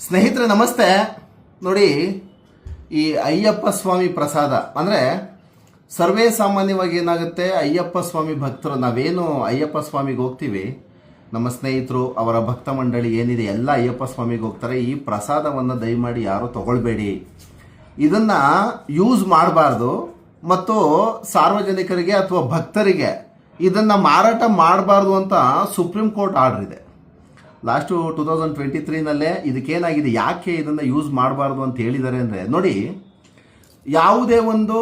ಸ್ನೇಹಿತರೆ, ನಮಸ್ತೆ. ನೋಡಿ, ಈ ಅಯ್ಯಪ್ಪ ಸ್ವಾಮಿ ಪ್ರಸಾದ, ಅಂದರೆ ಸರ್ವೇ ಸಾಮಾನ್ಯವಾಗಿ ಏನಾಗುತ್ತೆ? ಅಯ್ಯಪ್ಪ ಸ್ವಾಮಿ ಭಕ್ತರು, ನಾವೇನು ಅಯ್ಯಪ್ಪ ಸ್ವಾಮಿಗೆ ಹೋಗ್ತೀವಿ? ನಮ್ಮ ಸ್ನೇಹಿತರು, ಅವರ ಭಕ್ತ ಮಂಡಳಿ ಏನಿದೆ, ಎಲ್ಲ ಅಯ್ಯಪ್ಪ ಸ್ವಾಮಿಗೆ ಹೋಗ್ತಾರೆ. ಈ ಪ್ರಸಾದವನ್ನು ದಯಮಾಡಿ ಯಾರು ತಗೊಳ್ಬೇಡಿ. ಇದನ್ನ ಯೂಸ್ ಮಾಡಬಾರ್ದು. ಮತ್ತು ಸಾರ್ವಜನಿಕರಿಗೆ ಅಥವಾ ಭಕ್ತರಿಗೆ ಇದನ್ನ ಮಾರಾಟ ಮಾಡಬಾರ್ದು ಅಂತ ಸುಪ್ರೀಂ ಕೋರ್ಟ್ ಆರ್ಡರ್ ಇದೆ. ಲಾಸ್ಟು ಟೂ ತೌಸಂಡ್ ಟ್ವೆಂಟಿ ತ್ರೀನಲ್ಲೇ ಇದಕ್ಕೇನಾಗಿದೆ? ಯಾಕೆ ಇದನ್ನು ಯೂಸ್ ಮಾಡಬಾರ್ದು ಅಂತ ಹೇಳಿದ್ದಾರೆ ಅಂದರೆ, ನೋಡಿ, ಯಾವುದೇ ಒಂದು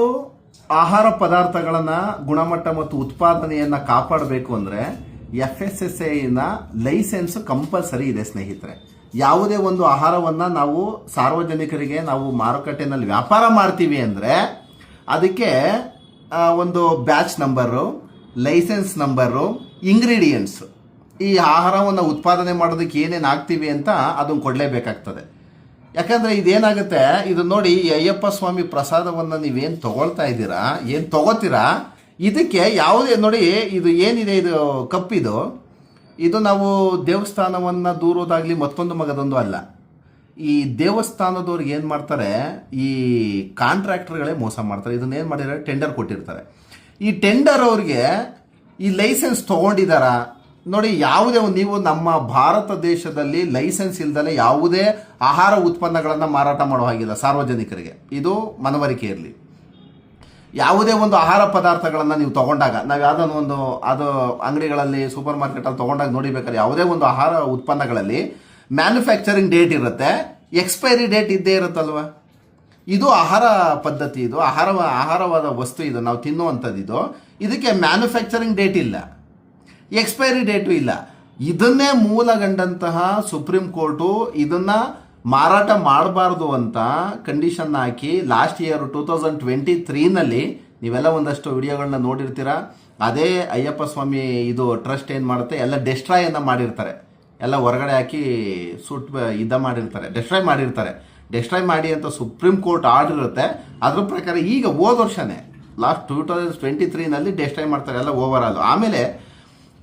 ಆಹಾರ ಪದಾರ್ಥಗಳನ್ನು ಗುಣಮಟ್ಟ ಮತ್ತು ಉತ್ಪಾದನೆಯನ್ನು ಕಾಪಾಡಬೇಕು ಅಂದರೆ ಎಫ್ ಎಸ್ ಎಸ್ ಐನ ಲೈಸೆನ್ಸ್ ಕಂಪಲ್ಸರಿ ಇದೆ, ಸ್ನೇಹಿತರೆ. ಯಾವುದೇ ಒಂದು ಆಹಾರವನ್ನು ನಾವು ಸಾರ್ವಜನಿಕರಿಗೆ ನಾವು ಮಾರುಕಟ್ಟೆನಲ್ಲಿ ವ್ಯಾಪಾರ ಮಾಡ್ತೀವಿ ಅಂದರೆ ಅದಕ್ಕೆ ಒಂದು batch number, licence number, ingredients. ಈ ಆಹಾರವನ್ನು ಉತ್ಪಾದನೆ ಮಾಡೋದಕ್ಕೆ ಏನೇನು ಆಗ್ತೀವಿ ಅಂತ ಅದನ್ನು ಕೊಡಲೇಬೇಕಾಗ್ತದೆ. ಯಾಕಂದರೆ ಇದೇನಾಗುತ್ತೆ, ಇದು ನೋಡಿ ಅಯ್ಯಪ್ಪ ಸ್ವಾಮಿ ಪ್ರಸಾದವನ್ನು ನೀವೇನು ತೊಗೊಳ್ತಾ ಇದ್ದೀರಾ, ಏನು ತಗೋತೀರಾ, ಇದಕ್ಕೆ ಯಾವುದೇ ನೋಡಿ ಇದು ಏನಿದೆ, ಇದು ಕಪ್ಪಿದು, ಇದು ನಾವು ದೇವಸ್ಥಾನವನ್ನು ದೂರೋದಾಗಲಿ ಮತ್ತೊಂದು ಮಗದೊಂದು ಅಲ್ಲ. ಈ ದೇವಸ್ಥಾನದವ್ರಿಗೆ ಏನು ಮಾಡ್ತಾರೆ, ಈ ಕಾಂಟ್ರಾಕ್ಟರ್ಗಳೇ ಮೋಸ ಮಾಡ್ತಾರೆ. ಇದನ್ನ ಏನು ಮಾಡಿದ್ದಾರೆ, ಟೆಂಡರ್ ಕೊಟ್ಟಿರ್ತಾರೆ. ಈ ಟೆಂಡರ್ ಅವ್ರಿಗೆ ಈ ಲೈಸೆನ್ಸ್ ತಗೊಂಡಿದ್ದಾರಾ ನೋಡಿ, ಯಾವುದೇ ಒಂದು ನೀವು ನಮ್ಮ ಭಾರತ ದೇಶದಲ್ಲಿ ಲೈಸೆನ್ಸ್ ಇಲ್ದಲೇ ಯಾವುದೇ ಆಹಾರ ಉತ್ಪನ್ನಗಳನ್ನು ಮಾರಾಟ ಮಾಡೋ ಹಾಗಿಲ್ಲ ಸಾರ್ವಜನಿಕರಿಗೆ. ಇದು ಮನವರಿಕೆ ಇರಲಿ. ಯಾವುದೇ ಒಂದು ಆಹಾರ ಪದಾರ್ಥಗಳನ್ನು ನೀವು ತಗೊಂಡಾಗ, ನಾವು ಯಾವುದೋ ಒಂದು ಅದು ಅಂಗಡಿಗಳಲ್ಲಿ ಸೂಪರ್ ಮಾರ್ಕೆಟಲ್ಲಿ ತಗೊಂಡಾಗ ನೋಡಿಬೇಕಾದ್ರೆ ಯಾವುದೇ ಒಂದು ಆಹಾರ ಉತ್ಪನ್ನಗಳಲ್ಲಿ ಮ್ಯಾನುಫ್ಯಾಕ್ಚರಿಂಗ್ ಡೇಟ್ ಇರುತ್ತೆ. ಎಕ್ಸ್ಪೈರಿ ಡೇಟ್ ಇದ್ದೇ ಇರುತ್ತಲ್ವ? ಇದು ಆಹಾರ ಪದ್ಧತಿ ಇದು. ಆಹಾರ, ಆಹಾರವಾದ ವಸ್ತು ಇದು. ನಾವು ತಿನ್ನುವಂಥದ್ದು ಇದು. ಇದಕ್ಕೆ ಮ್ಯಾನುಫ್ಯಾಕ್ಚರಿಂಗ್ ಡೇಟ್ ಇಲ್ಲ. ಎಕ್ಸ್ಪೈರಿ ಡೇಟು ಇಲ್ಲ. ಇದನ್ನೇ ಮೂಲಗಂಡಂತಹ ಸುಪ್ರೀಂ ಕೋರ್ಟು ಇದನ್ನ ಮಾರಾಟ ಮಾಡಬಾರ್ದು ಅಂತ ಕಂಡೀಷನ್ ಹಾಕಿ last year two thousand twenty ತ್ರೀನಲ್ಲಿ ನೀವೆಲ್ಲ ಒಂದಷ್ಟು ವಿಡಿಯೋಗಳನ್ನ ನೋಡಿರ್ತೀರ? ಅದೇ ಅಯ್ಯಪ್ಪ ಸ್ವಾಮಿ ಇದು ಟ್ರಸ್ಟ್ ಏನು ಮಾಡುತ್ತೆ? ಎಲ್ಲ ಡೆಸ್ಟ್ರಾಯನ್ನು ಮಾಡಿರ್ತಾರೆ. ಎಲ್ಲ ಹೊರಗಡೆ ಹಾಕಿ ಸುಟ್ ಇದ ಮಾಡಿರ್ತಾರೆ. ಡೆಸ್ಟ್ರಾಯ್ ಮಾಡಿರ್ತಾರೆ. ಡೆಸ್ಟ್ರಾಯ್ ಮಾಡಿ ಅಂತ ಸುಪ್ರೀಂ ಕೋರ್ಟ್ ಆರ್ಡರ್ ಇರುತ್ತೆ. ಅದ್ರ ಪ್ರಕಾರ ಈಗ ಹೋದ ವರ್ಷನೇ ಲಾಸ್ಟ್ ಟೂ ತೌಸಂಡ್ ಟ್ವೆಂಟಿ ತ್ರೀನಲ್ಲಿ ಡೆಸ್ಟ್ರಾಯ್ ಮಾಡ್ತಾರೆ ಎಲ್ಲ ಓವರ್ ಆಲ್ ಆಮೇಲೆ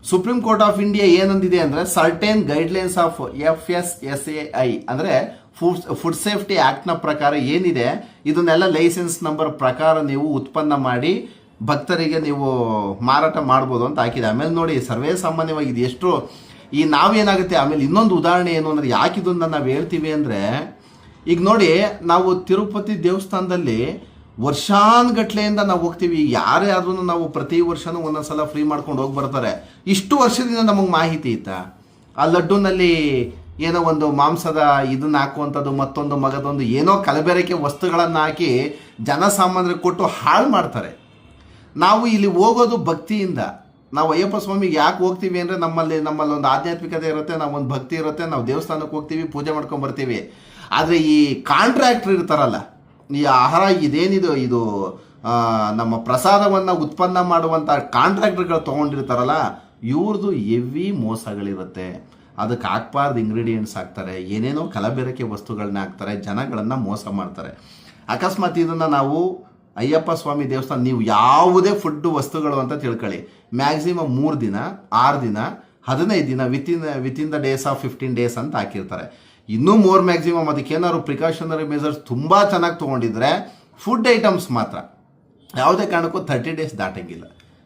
ಸುಪ್ರೀಂ ಕೋರ್ಟ್ ಆಫ್ ಇಂಡಿಯಾ ಏನಂದಿದೆ ಅಂದ್ರೆ certain guidelines of F S S A I ಅಂದ್ರೆ ಫುಡ್ ಫುಡ್ ಸೇಫ್ಟಿ ನ ಪ್ರಕಾರ ಏನಿದೆ, ಇದನ್ನೆಲ್ಲ ಲೈಸೆನ್ಸ್ ನಂಬರ್ ಪ್ರಕಾರ ನೀವು ಉತ್ಪನ್ನ ಮಾಡಿ ಭಕ್ತರಿಗೆ ನೀವು ಮಾರಾಟ ಮಾಡ್ಬೋದು ಅಂತ ಹಾಕಿದೆ. ಆಮೇಲೆ ನೋಡಿ ಸರ್ವೇ ಸಾಮಾನ್ಯವಾಗಿ ಇದು ಎಷ್ಟು, ಈ ನಾವೇನಾಗುತ್ತೆ, ಆಮೇಲೆ ಇನ್ನೊಂದು ಉದಾಹರಣೆ ಏನು ಅಂದ್ರೆ ಯಾಕಿದನ್ನ ನಾವು ಹೇಳ್ತೀವಿ ಅಂದ್ರೆ, ಈಗ ನೋಡಿ, ನಾವು ತಿರುಪತಿ ದೇವಸ್ಥಾನದಲ್ಲಿ ವರ್ಷಾನ್ಗಟ್ಲೆಯಿಂದ ನಾವು ಹೋಗ್ತೀವಿ. ಯಾರೇ ಆದ್ರೂ ನಾವು ಪ್ರತಿ ವರ್ಷನೂ ಒಂದೊಂದ್ಸಲ ಫ್ರೀ ಮಾಡ್ಕೊಂಡು ಹೋಗಿ ಬರ್ತಾರೆ. ಇಷ್ಟು ವರ್ಷದಿಂದ ನಮಗೆ ಮಾಹಿತಿ ಇತ್ತ? ಆ ಲಡ್ಡುನಲ್ಲಿ ಏನೋ ಒಂದು ಮಾಂಸದ ಇದನ್ನ ಹಾಕುವಂಥದ್ದು, ಮತ್ತೊಂದು ಮಗದೊಂದು ಏನೋ ಕಲಬೆರಕೆ ವಸ್ತುಗಳನ್ನು ಹಾಕಿ ಜನಸಾಮಾನ್ಯರಿಗೆ ಕೊಟ್ಟು ಹಾಳು ಮಾಡ್ತಾರೆ. ನಾವು ಇಲ್ಲಿ ಹೋಗೋದು ಭಕ್ತಿಯಿಂದ. ನಾವು ಅಯ್ಯಪ್ಪ ಸ್ವಾಮಿಗೆ ಯಾಕೆ ಹೋಗ್ತೀವಿ ಅಂದರೆ ನಮ್ಮಲ್ಲಿ ನಮ್ಮಲ್ಲಿ ಒಂದು ಆಧ್ಯಾತ್ಮಿಕತೆ ಇರುತ್ತೆ ನಾವೊಂದು ಭಕ್ತಿ ಇರುತ್ತೆ, ನಾವು ದೇವಸ್ಥಾನಕ್ಕೆ ಹೋಗ್ತೀವಿ, ಪೂಜೆ ಮಾಡ್ಕೊಂಡು ಬರ್ತೀವಿ. ಆದರೆ ಈ ಕಾಂಟ್ರಾಕ್ಟ್ರ್ ಇರ್ತಾರಲ್ಲ ಈ ಆಹಾರ ಇದೇನಿದು? ಇದು ನಮ್ಮ ಪ್ರಸಾದವನ್ನು ಉತ್ಪನ್ನ ಮಾಡುವಂಥ ಕಾಂಟ್ರಾಕ್ಟರ್ಗಳು ತೊಗೊಂಡಿರ್ತಾರಲ್ಲ ಇವ್ರದ್ದು ಎವಿ ಮೋಸಗಳಿರುತ್ತೆ. ಅದಕ್ಕೆ ಹಾಕ್ಬಾರ್ದು ಇಂಗ್ರೀಡಿಯೆಂಟ್ಸ್ ಹಾಕ್ತಾರೆ, ಏನೇನೋ ಕಲಬೆರಕೆ ವಸ್ತುಗಳನ್ನ ಹಾಕ್ತಾರೆ, ಜನಗಳನ್ನು ಮೋಸ ಮಾಡ್ತಾರೆ. ಅಕಸ್ಮಾತ್ ಇದನ್ನು ನಾವು ಅಯ್ಯಪ್ಪ ಸ್ವಾಮಿ ದೇವಸ್ಥಾನ, ನೀವು ಯಾವುದೇ ಫುಡ್ ವಸ್ತುಗಳು ಅಂತ ತಿಳ್ಕೊಳ್ಳಿ. ಮ್ಯಾಕ್ಸಿಮಮ್ ಮೂರು ದಿನ, ಆರು ದಿನ, ಹದಿನೈದು ದಿನ within within the days of fifteen days ಅಂತ ಹಾಕಿರ್ತಾರೆ. ಇನ್ನೂ ಮೋರ್ ಮ್ಯಾಕ್ಸಿಮಮ್ ಅದಕ್ಕೇನಾದ್ರು ಪ್ರಿಕಾಷನರಿ ಮೆಸರ್ಸ್ ತುಂಬ ಚೆನ್ನಾಗಿ ತೊಗೊಂಡಿದ್ರೆ ಫುಡ್ ಐಟಮ್ಸ್ ಮಾತ್ರ. ಯಾವುದೇ ಕಾರಣಕ್ಕೂ ತರ್ಟಿ ಡೇಸ್ ದಾಟಂಗಿಲ್ಲ.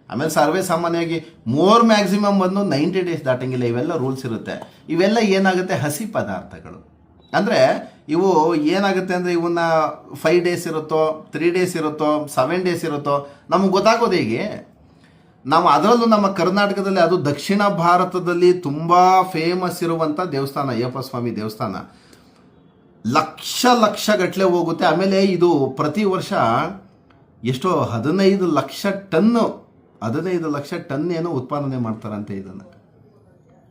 ಆಮೇಲೆ ಸರ್ವೇ ಸಾಮಾನ್ಯವಾಗಿ ಮೋರ್ ಮ್ಯಾಕ್ಸಿಮಮ್ ಬಂದು ನೈಂಟಿ ಡೇಸ್ ದಾಟಂಗಿಲ್ಲ. ಇವೆಲ್ಲ ರೂಲ್ಸ್ ಇರುತ್ತೆ. ಇವೆಲ್ಲ ಏನಾಗುತ್ತೆ? ಹಸಿ ಪದಾರ್ಥಗಳು. ಅಂದರೆ ಇವು ಏನಾಗುತ್ತೆ ಅಂದರೆ ಇವನ್ನ ಫೈವ್ ಡೇಸ್ ಇರುತ್ತೋ ತ್ರೀ ಡೇಸ್ ಇರುತ್ತೋ ಸೆವೆನ್ ಡೇಸ್ ಇರುತ್ತೋ, ನಮಗೆ ಗೊತ್ತಾಗೋದು ಹೇಗೆ? ನಾವು ಅದರಲ್ಲೂ ನಮ್ಮ ಕರ್ನಾಟಕದಲ್ಲಿ ಅದು ದಕ್ಷಿಣ ಭಾರತದಲ್ಲಿ ತುಂಬ ಫೇಮಸ್ ಇರುವಂಥ ದೇವಸ್ಥಾನ ಅಯ್ಯಪ್ಪ ಸ್ವಾಮಿ ದೇವಸ್ಥಾನ. ಲಕ್ಷ ಲಕ್ಷ ಗಟ್ಟಲೆ ಹೋಗುತ್ತೆ. ಆಮೇಲೆ ಇದು ಪ್ರತಿ ವರ್ಷ ಎಷ್ಟೋ ಹದಿನೈದು ಲಕ್ಷ ಟನ್ನು ಹದಿನೈದು ಲಕ್ಷ ಟನ್ ಏನೋ ಉತ್ಪಾದನೆ ಮಾಡ್ತಾರಂತೆ ಇದನ್ನು.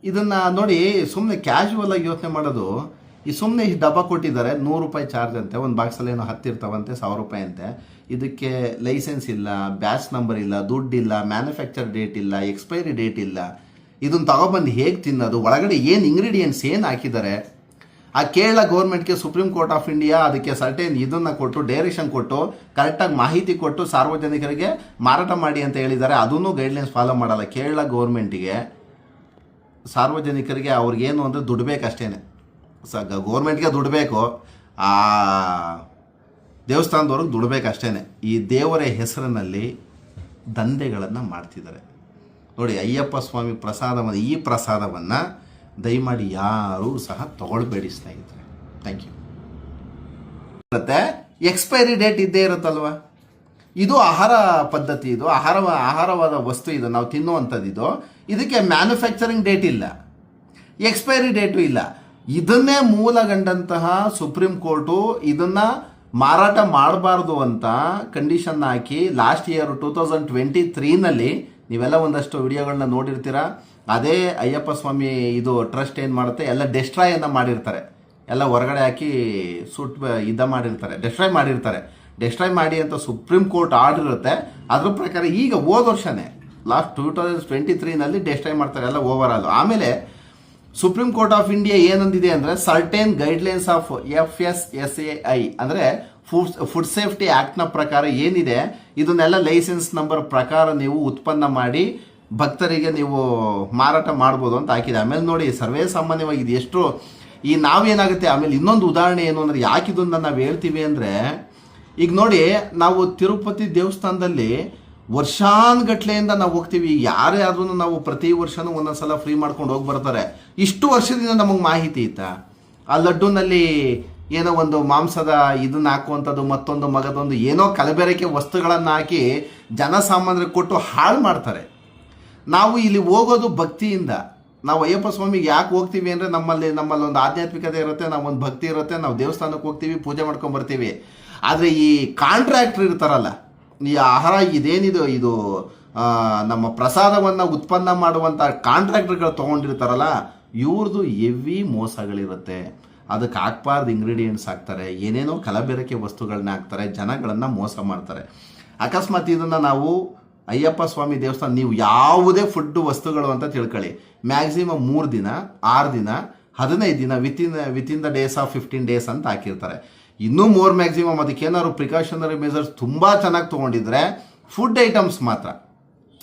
ಇದನ್ನ ನೋಡಿ ಸುಮ್ಮನೆ ಕ್ಯಾಶುವಲ್ ಆಗಿ ಯೋಚನೆ ಮಾಡೋದು. ಈ ಸುಮ್ಮನೆ ಈ ಡಬ್ಬ ಕೊಟ್ಟಿದ್ದಾರೆ, ನೂರು ರೂಪಾಯಿ ಚಾರ್ಜ್ ಅಂತೆ, ಒಂದು ಬಾಕ್ಸಲ್ಲಿ ಏನೋ ಹತ್ತಿರ್ತಾವಂತೆ, ಸಾವಿರ ರೂಪಾಯಿ ಅಂತೆ. ಇದಕ್ಕೆ ಲೈಸೆನ್ಸ್ ಇಲ್ಲ ಬ್ಯಾಚ್ ನಂಬರ್ ಇಲ್ಲ, ದುಡ್ಡು ಇಲ್ಲ ಮ್ಯಾನುಫ್ಯಾಕ್ಚರ್ ಡೇಟ್ ಇಲ್ಲ ಎಕ್ಸ್ಪೈರಿ ಡೇಟ್ ಇಲ್ಲ. ಇದನ್ನ ತಗೊಬಂದು ಹೇಗೆ ತಿನ್ನೋದು? ಒಳಗಡೆ ಏನು ಇಂಗ್ರೀಡಿಯೆಂಟ್ಸ್ ಏನು ಹಾಕಿದ್ದಾರೆ? ಆ ಕೇರಳ ಗೌರ್ಮೆಂಟ್ಗೆ ಸುಪ್ರೀಂ ಕೋರ್ಟ್ ಆಫ್ ಇಂಡಿಯಾ ಅದಕ್ಕೆ ಸರ್ಟೇನ್ ಇದನ್ನ ಕೊಟ್ಟು, ಡೈರೆಕ್ಷನ್ ಕೊಟ್ಟು ಕರೆಕ್ಟಾಗಿ ಮಾಹಿತಿ ಕೊಟ್ಟು, ಸಾರ್ವಜನಿಕರಿಗೆ ಮಾರಾಟ ಮಾಡಿ ಅಂತ ಹೇಳಿದ್ದಾರೆ. ಅದನ್ನು ಗೈಡ್ಲೈನ್ಸ್ ಫಾಲೋ ಮಾಡಲ್ಲ. ಕೇರಳ ಗೌರ್ಮೆಂಟಿಗೆ ಸಾರ್ವಜನಿಕರಿಗೆ ಅವ್ರಿಗೇನು ಅಂದರೆ ದುಡ್ಡು ಬೇಕಷ್ಟೇನೆ. ಸ ಗೌರ್ಮೆಂಟ್ಗೆ ದುಡಬೇಕು ಬೇಕು ಆ ದೇವಸ್ಥಾನದವ್ರಿಗೆ ದುಡಬೇಕು ಬೇಕು ಅಷ್ಟೇ ಈ ದೇವರ ಹೆಸರಿನಲ್ಲಿ ದಂಧೆಗಳನ್ನು ಮಾಡ್ತಿದ್ದಾರೆ. ನೋಡಿ, ಅಯ್ಯಪ್ಪ ಸ್ವಾಮಿ ಪ್ರಸಾದವನ್ನು, ಈ ಪ್ರಸಾದವನ್ನು ದಯಮಾಡಿ ಯಾರೂ ಸಹ ತಗೊಳ್ಬೇಡಿ ಸ್ನೇಹಿತರೆ. ಥ್ಯಾಂಕ್ ಯು ಮತ್ತೆ ಎಕ್ಸ್ಪೈರಿ ಡೇಟ್ ಇದ್ದೇ ಇರುತ್ತಲ್ವ? ಇದು ಆಹಾರ ಪದ್ಧತಿ ಇದು. ಆಹಾರ, ಆಹಾರವಾದ ವಸ್ತು ಇದು. ನಾವು ತಿನ್ನುವಂಥದ್ದು ಇದು. ಇದಕ್ಕೆ ಮ್ಯಾನುಫ್ಯಾಕ್ಚರಿಂಗ್ ಡೇಟ್ ಇಲ್ಲ. ಎಕ್ಸ್ಪೈರಿ ಡೇಟು ಇಲ್ಲ. ಇದನ್ನೇ ಮೂಲಗಂಡಂತಹ ಸುಪ್ರೀಂ ಕೋರ್ಟು ಇದನ್ನ ಮಾರಾಟ ಮಾಡಬಾರ್ದು ಅಂತ ಕಂಡೀಷನ್ ಹಾಕಿ last year two thousand twenty ತ್ರೀನಲ್ಲಿ ನೀವೆಲ್ಲ ಒಂದಷ್ಟು ವಿಡಿಯೋಗಳನ್ನ ನೋಡಿರ್ತೀರಾ? ಅದೇ ಅಯ್ಯಪ್ಪ ಸ್ವಾಮಿ ಇದು ಟ್ರಸ್ಟ್ ಏನು ಮಾಡುತ್ತೆ? ಎಲ್ಲ ಡೆಸ್ಟ್ರಾಯನ್ನು ಮಾಡಿರ್ತಾರೆ. ಎಲ್ಲ ಹೊರಗಡೆ ಹಾಕಿ ಸುಟ್ ಇದ ಮಾಡಿರ್ತಾರೆ. ಡೆಸ್ಟ್ರಾಯ್ ಮಾಡಿರ್ತಾರೆ. ಡೆಸ್ಟ್ರಾಯ್ ಮಾಡಿ ಅಂತ ಸುಪ್ರೀಂ ಕೋರ್ಟ್ ಆರ್ಡರ್ ಇರುತ್ತೆ. ಅದ್ರ ಪ್ರಕಾರ ಈಗ ಹೋದ ವರ್ಷನೇ ಲಾಸ್ಟ್ ಟೂ ತೌಸಂಡ್ ಟ್ವೆಂಟಿ ತ್ರೀನಲ್ಲಿ ಡೆಸ್ಟ್ರಾಯ್ ಮಾಡ್ತಾರೆ ಎಲ್ಲ ಓವರ್ ಆಲ್ ಆಮೇಲೆ ಸುಪ್ರೀಂ ಕೋರ್ಟ್ ಆಫ್ ಇಂಡಿಯಾ ಏನಂದಿದೆ ಅಂದ್ರೆ certain guidelines of F S S A I ಅಂದ್ರೆ ಫುಡ್ ಸೇಫ್ಟಿ ಆಕ್ಟ್ನ ಪ್ರಕಾರ ಏನಿದೆ, ಇದನ್ನೆಲ್ಲ ಲೈಸೆನ್ಸ್ ನಂಬರ್ ಪ್ರಕಾರ ನೀವು ಉತ್ಪನ್ನ ಮಾಡಿ ಭಕ್ತರಿಗೆ ನೀವು ಮಾರಾಟ ಮಾಡ್ಬೋದು ಅಂತ ಹಾಕಿದೆ. ಆಮೇಲೆ ನೋಡಿ ಸರ್ವೇ ಸಾಮಾನ್ಯವಾಗಿ ಇದು ಎಷ್ಟು, ಈ ನಾವೇನಾಗುತ್ತೆ? ಆಮೇಲೆ ಇನ್ನೊಂದು ಉದಾಹರಣೆ ಏನು ಅಂದ್ರೆ ಯಾಕಿದನ್ನು ನಾವು ಹೇಳ್ತೀವಿ ಅಂದ್ರೆ, ಈಗ ನೋಡಿ, ನಾವು ತಿರುಪತಿ ದೇವಸ್ಥಾನದಲ್ಲಿ ವರ್ಷಾನ್ಗಟ್ಲೆಯಿಂದ ನಾವು ಹೋಗ್ತೀವಿ. ಯಾರೇ ಆದ್ರೂ ನಾವು ಪ್ರತಿ ವರ್ಷನೂ ಒಂದೊಂದ್ಸಲ ಫ್ರೀ ಮಾಡ್ಕೊಂಡು ಹೋಗಿ ಬರ್ತಾರೆ. ಇಷ್ಟು ವರ್ಷದಿಂದ ನಮಗೆ ಮಾಹಿತಿ ಇತ್ತ? ಆ ಲಡ್ಡುನಲ್ಲಿ ಏನೋ ಒಂದು ಮಾಂಸದ ಇದನ್ನ ಹಾಕುವಂಥದ್ದು, ಮತ್ತೊಂದು ಮಗದೊಂದು ಏನೋ ಕಲಬೆರಕೆ ವಸ್ತುಗಳನ್ನು ಹಾಕಿ ಜನಸಾಮಾನ್ಯರಿಗೆ ಕೊಟ್ಟು ಹಾಳು ಮಾಡ್ತಾರೆ. ನಾವು ಇಲ್ಲಿ ಹೋಗೋದು ಭಕ್ತಿಯಿಂದ. ನಾವು ಅಯ್ಯಪ್ಪ ಸ್ವಾಮಿಗೆ ಯಾಕೆ ಹೋಗ್ತೀವಿ ಅಂದರೆ ನಮ್ಮಲ್ಲಿ ನಮ್ಮಲ್ಲಿ ಒಂದು ಆಧ್ಯಾತ್ಮಿಕತೆ ಇರುತ್ತೆ ನಾವೊಂದು ಭಕ್ತಿ ಇರುತ್ತೆ, ನಾವು ದೇವಸ್ಥಾನಕ್ಕೆ ಹೋಗ್ತೀವಿ, ಪೂಜೆ ಮಾಡ್ಕೊಂಡು ಬರ್ತೀವಿ. ಆದರೆ ಈ ಕಾಂಟ್ರಾಕ್ಟ್ರ್ ಇರ್ತಾರಲ್ಲ ಈ ಆಹಾರ ಇದೇನಿದು, ಇದು ನಮ್ಮ ಪ್ರಸಾದವನ್ನು ಉತ್ಪನ್ನ ಮಾಡುವಂಥ ಕಾಂಟ್ರಾಕ್ಟರ್ಗಳು ತೊಗೊಂಡಿರ್ತಾರಲ್ಲ ಇವ್ರದ್ದು ಹೆವಿ ಮೋಸಗಳಿರುತ್ತೆ. ಅದಕ್ಕೆ ಹಾಕ್ಬಾರ್ದು ಇಂಗ್ರೀಡಿಯೆಂಟ್ಸ್ ಹಾಕ್ತಾರೆ, ಏನೇನೋ ಕಲಬೆರಕೆ ವಸ್ತುಗಳನ್ನ ಹಾಕ್ತಾರೆ, ಜನಗಳನ್ನು ಮೋಸ ಮಾಡ್ತಾರೆ. ಅಕಸ್ಮಾತ್ ಇದನ್ನು ನಾವು ಅಯ್ಯಪ್ಪ ಸ್ವಾಮಿ ದೇವಸ್ಥಾನ, ನೀವು ಯಾವುದೇ ಫುಡ್ ವಸ್ತುಗಳು ಅಂತ ತಿಳ್ಕೊಳ್ಳಿ. ಮ್ಯಾಕ್ಸಿಮಮ್ ಮೂರು ದಿನ, ಆರು ದಿನ, ಹದಿನೈದು ದಿನ within within the days of fifteen days ಅಂತ ಹಾಕಿರ್ತಾರೆ. ಇನ್ನೂ ಮೋರ್ ಮ್ಯಾಕ್ಸಿಮಮ್ ಅದಕ್ಕೆ ಏನಾದ್ರು ಪ್ರಿಕಾಷನರಿ ಮೆಸರ್ಸ್ ತುಂಬ ಚೆನ್ನಾಗಿ ತೊಗೊಂಡಿದ್ರೆ ಫುಡ್ ಐಟಮ್ಸ್ ಮಾತ್ರ.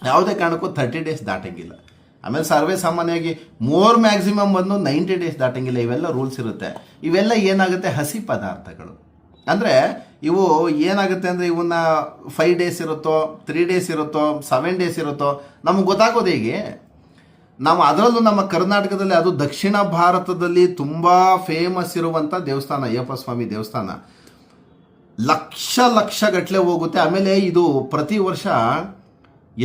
ಯಾವುದೇ ಕಾರಣಕ್ಕೂ ತರ್ಟಿ ಡೇಸ್ ದಾಟಂಗಿಲ್ಲ. ಆಮೇಲೆ ಸರ್ವೇ ಸಾಮಾನ್ಯವಾಗಿ ಮೋರ್ ಮ್ಯಾಕ್ಸಿಮಮ್ ಬಂದು ನೈಂಟಿ ಡೇಸ್ ದಾಟಂಗಿಲ್ಲ. ಇವೆಲ್ಲ ರೂಲ್ಸ್ ಇರುತ್ತೆ. ಇವೆಲ್ಲ ಏನಾಗುತ್ತೆ? ಹಸಿ ಪದಾರ್ಥಗಳು. ಅಂದರೆ ಇವು ಏನಾಗುತ್ತೆ ಅಂದರೆ ಇವನ್ನ ಫೈವ್ ಡೇಸ್ ಇರುತ್ತೋ ತ್ರೀ ಡೇಸ್ ಇರುತ್ತೋ ಸೆವೆನ್ ಡೇಸ್ ಇರುತ್ತೋ, ನಮಗೆ ಗೊತ್ತಾಗೋದು ಹೇಗೆ? ನಾವು ಅದರಲ್ಲೂ ನಮ್ಮ ಕರ್ನಾಟಕದಲ್ಲಿ, ಅದು ದಕ್ಷಿಣ ಭಾರತದಲ್ಲಿ ತುಂಬ ಫೇಮಸ್ ಇರುವಂಥ ದೇವಸ್ಥಾನ ಅಯ್ಯಪ್ಪ ಸ್ವಾಮಿ ದೇವಸ್ಥಾನ. ಲಕ್ಷ ಲಕ್ಷ ಗಟ್ಟಲೆ ಹೋಗುತ್ತೆ. ಆಮೇಲೆ ಇದು ಪ್ರತಿ ವರ್ಷ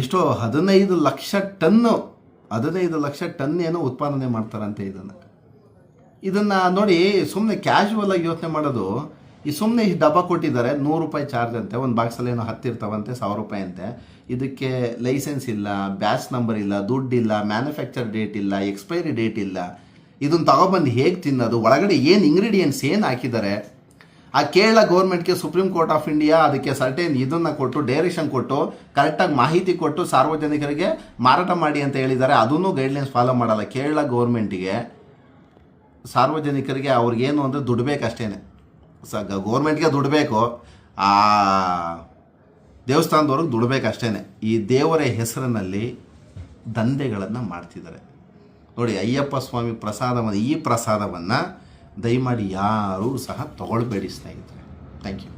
ಎಷ್ಟೋ ಹದಿನೈದು ಲಕ್ಷ ಟನ್ನು ಹದಿನೈದು ಲಕ್ಷ ಟನ್ ಏನೋ ಉತ್ಪಾದನೆ ಮಾಡ್ತಾರಂತೆ ಇದನ್ನು. ಇದನ್ನು ನೋಡಿ ಸುಮ್ಮನೆ ಕ್ಯಾಶುವಲ್ ಆಗಿ ಯೋಚನೆ ಮಾಡೋದು, ಈ ಸುಮ್ಮನೆ ಈ ಡಬ್ಬ ಕೊಟ್ಟಿದ್ದಾರೆ, ನೂರು ರೂಪಾಯಿ ಚಾರ್ಜ್ ಅಂತೆ, ಒಂದು ಬಾಕ್ಸಲ್ಲಿ ಏನೋ ಹತ್ತಿರ್ತಾವಂತೆ, ಸಾವಿರ ರೂಪಾಯಿ ಅಂತೆ. ಇದಕ್ಕೆ ಲೈಸೆನ್ಸ್ ಇಲ್ಲ ಬ್ಯಾಚ್ ನಂಬರ್ ಇಲ್ಲ, ದುಡ್ಡು ಇಲ್ಲ ಮ್ಯಾನುಫ್ಯಾಕ್ಚರ್ ಡೇಟ್ ಇಲ್ಲ ಎಕ್ಸ್ಪೈರಿ ಡೇಟ್ ಇಲ್ಲ. ಇದನ್ನು ತಗೊಬಂದು ಹೇಗೆ ತಿನ್ನೋದು? ಒಳಗಡೆ ಏನು ಇಂಗ್ರೀಡಿಯೆಂಟ್ಸ್ ಏನು ಹಾಕಿದ್ದಾರೆ ಆ ಕೇರಳ ಗೌರ್ಮೆಂಟ್ಗೆ ಸುಪ್ರೀಂ ಕೋರ್ಟ್ ಆಫ್ ಇಂಡಿಯಾ ಅದಕ್ಕೆ ಸರ್ಟೇನ್ ಇದನ್ನು ಕೊಟ್ಟು ಡೈರೆಕ್ಷನ್ ಕೊಟ್ಟು ಕರೆಕ್ಟಾಗಿ ಮಾಹಿತಿ ಕೊಟ್ಟು ಸಾರ್ವಜನಿಕರಿಗೆ ಮಾರಾಟ ಮಾಡಿ ಅಂತ ಹೇಳಿದ್ದಾರೆ ಅದನ್ನು ಗೈಡ್ಲೈನ್ಸ್ ಫಾಲೋ ಮಾಡಲ್ಲ. ಕೇರಳ ಗೌರ್ಮೆಂಟಿಗೆ ಸಾರ್ವಜನಿಕರಿಗೆ ಅವ್ರಿಗೇನು ಅಂದರೆ ದುಡ್ಡು ಬೇಕಷ್ಟೇ ಸ ಗೌರ್ಮೆಂಟ್ಗೆ ದುಡ್ಡು ಬೇಕು. ಆ ದೇವಸ್ಥಾನದವ್ರಿಗೆ ದುಡಬೇಕಷ್ಟೇ ಬೇಕಷ್ಟೇ ಈ ದೇವರ ಹೆಸರಿನಲ್ಲಿ ದಂಧೆಗಳನ್ನು ಮಾಡ್ತಿದ್ದಾರೆ. ನೋಡಿ, ಅಯ್ಯಪ್ಪ ಸ್ವಾಮಿ ಪ್ರಸಾದವನ್ನು, ಈ ಪ್ರಸಾದವನ್ನು ದಯಮಾಡಿ ಯಾರೂ ಸಹ ತಗೊಳ್ಬೇಡಿ ಸ್ನೇಹಿತರೆ. Thank you